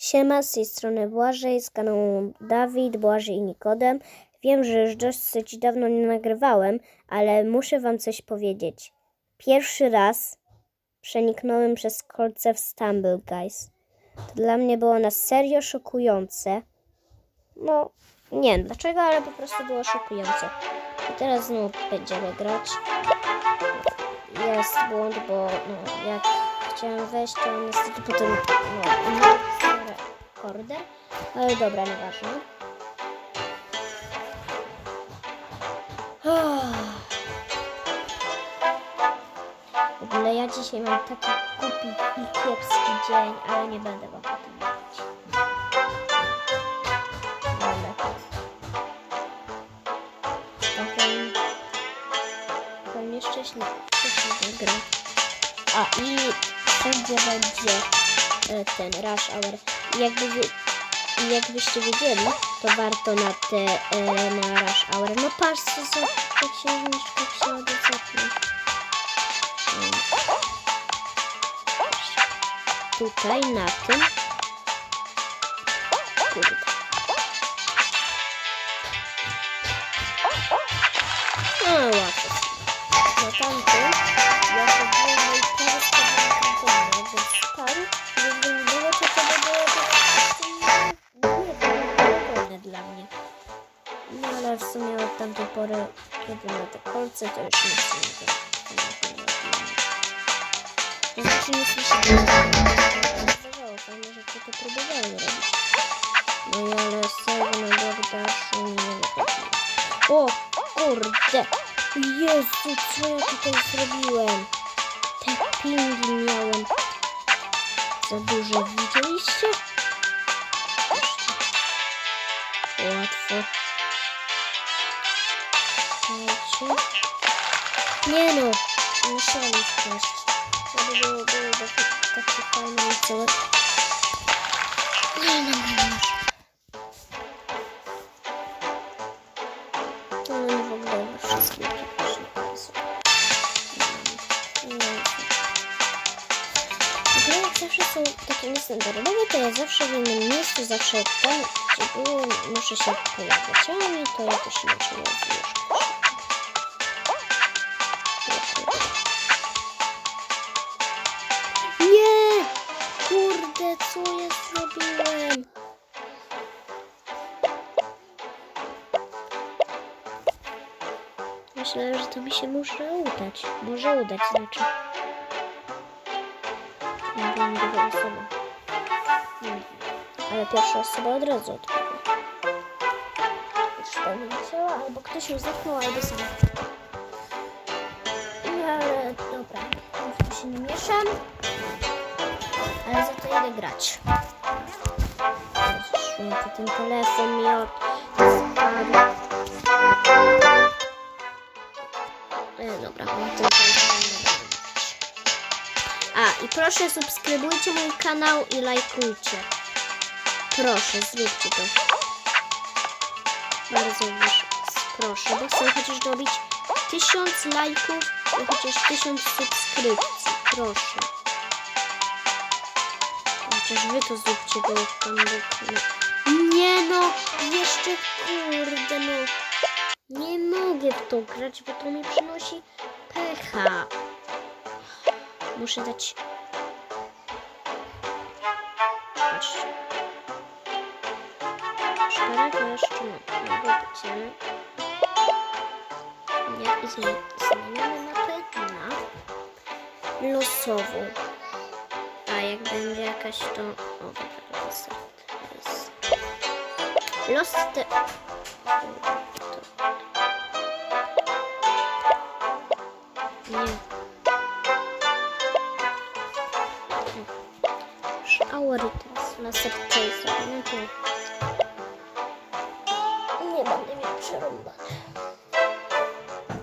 Siema, z tej strony Błażej, z kanału Dawid, Błażej i Nikodem. Wiem, że już dosyć dawno nie nagrywałem, ale muszę wam coś powiedzieć. Pierwszy raz przeniknąłem przez kolce w Stumble Guys. To dla mnie było na serio szokujące. No, nie wiem dlaczego, ale po prostu było szokujące. I teraz znów będziemy grać. Jest błąd, bo no, jak chciałem wejść, to niestety potem no, rekorder. Ale dobra, nieważne. W ogóle ja dzisiaj mam taki głupi i kiepski dzień, ale nie będę wam o tym mówić. Taką... Taką nieszczęśliwą szczęśliwą grę. A i wszędzie będzie e, ten Rush Hour. Jakby jakbyście wiedzieli, to warto na te e, na Rush Hour. No patrz, co za ta księżniczka cofnie. Tutaj na tym. Kurde. No łatwo. Na tamtym ja sobie ale w sumie od tamtej pory, kiedy na te kolce, to już nic nie wiem. To znaczy nie. Zdarzało, fajne rzeczy to próbowałem robić. No i ale serio na Bogdaszu nie wychodziło. O kurde! Jezu, co ja tutaj zrobiłem? Te pingi miałem. Za duże, widzieliście? Łatwo. Słuchajcie. Nie no, musieli wpaść. Żeby było, było takie, fajne i całe. Nie no, nie no. To. No, w ogóle jak zawsze są takie niestandardowe, to ja zawsze w innym miejscu, zawsze tam, gdzie było, muszę się pojawiać. A oni to jakoś inaczej nazwiesz. Nie! Kurde, co ja zrobiłem? Myślałem, że to mi się może udać. Może udać, znaczy. Nie wiem, druga osoba. Wiem. Ale pierwsza osoba od razu odpadła. Już pewnie musiała, albo ktoś ją zepnął, albo sam. Ale dobra, to się nie mieszam. Ale za to idę grać. Święty, ten telefon mi od... E, dobra, A, i proszę subskrybujcie mój kanał i lajkujcie. Proszę, zróbcie to. Bardzo was proszę, bo chcę chociaż dobić tysiąc lajków i chociaż tysiąc subskrypcji. Proszę. Chociaż wy to zróbcie, bo tam no. Nie no, jeszcze kurde no. Nie mogę w to grać, bo to mi przynosi pecha. Muszę dać... Patrzcie. Jeszcze ale... Nie, i losową. A jak będzie jakaś to... O, dobra, reset. Jest. Los te... Nie. Shower teraz na serce No to... Nie będę miał przerąbane.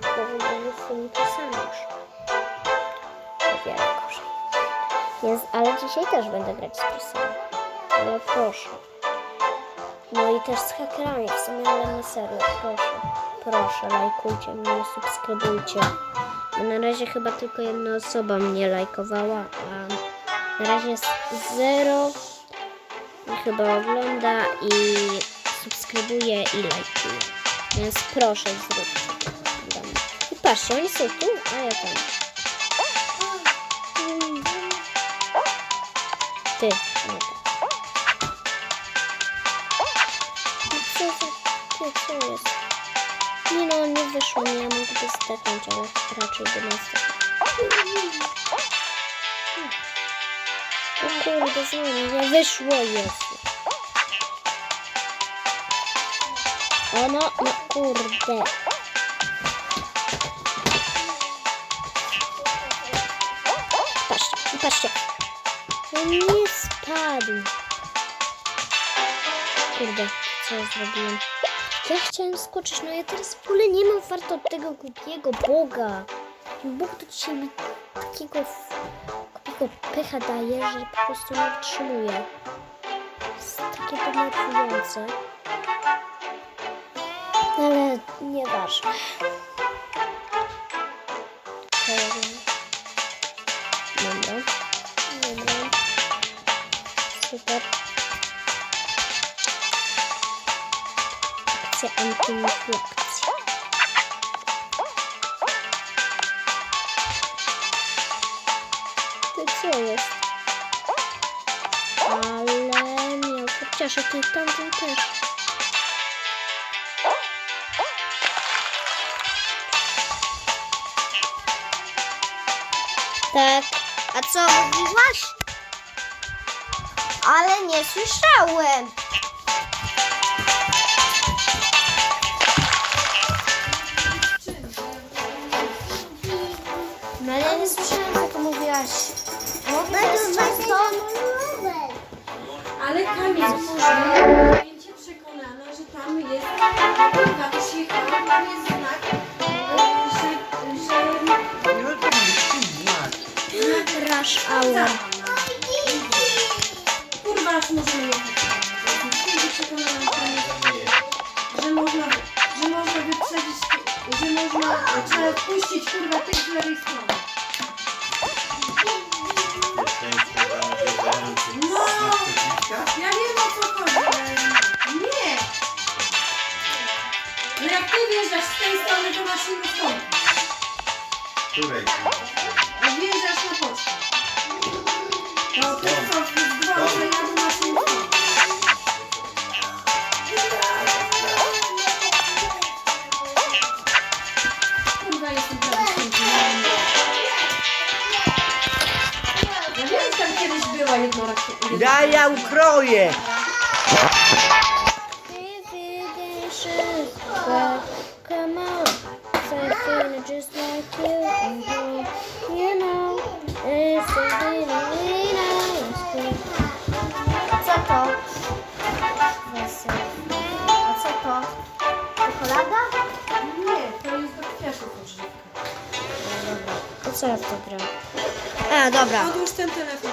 Bo w ogóle są to samo już. Więc, ale dzisiaj też będę grać z plusami. Ale proszę. No i też z hakerami w sumie, ale na serio, proszę. Proszę, lajkujcie mnie, subskrybujcie. Bo na razie chyba tylko jedna osoba mnie lajkowała, a na razie jest zero chyba ogląda i subskrybuje i lajkuje. Więc proszę zróbcie. I patrzcie, oni są tu, a ja tam. Ty, no co za... Ty, co jest? Nie no, nie wyszło mi, ja mógłby zdechnąć, ale raczej nie zdechnął. O kurde, znowu nie wyszło, Jezu. O no, no kurde. Patrzcie, patrzcie. No nie spadł. Kurde, co ja zrobiłem? Ja chciałem skoczyć, no ja teraz w ogóle nie mam farta od tego głupiego Boga. Bóg to dzisiaj mi takiego głupiego pecha daje, że po prostu nie wytrzymuje. Jest takie denerwujące. Ale nieważne. Super. Akcja antyinflekcja. Ty co jest? Ale miał chociaż, a ty tamten też. Tak. A co mówiłaś? Ale nie słyszałem. No ale ja nie słyszałem, co to mówiłaś. No to jest. Ale ja jestem cię przekonana, że tam jest kurwa, przyjechała, tam jest znak, e, że, że Rush hour. Aż możemy jechać. Że tam jest, że można, że można wyprzedzić, że można, trzeba wpuścić kurwa tych z lewej strony. No, ja wiem o co chodzi. ale Nie! No jak ty wjeżdżasz z tej strony, to masz inną stronę. Której? Know, it's a really nice A co to? A co to? Czekolada? Nie, to jest do kwiatów odżywka. To co ja w to gram? A, dobra. Odłóż ten telefon.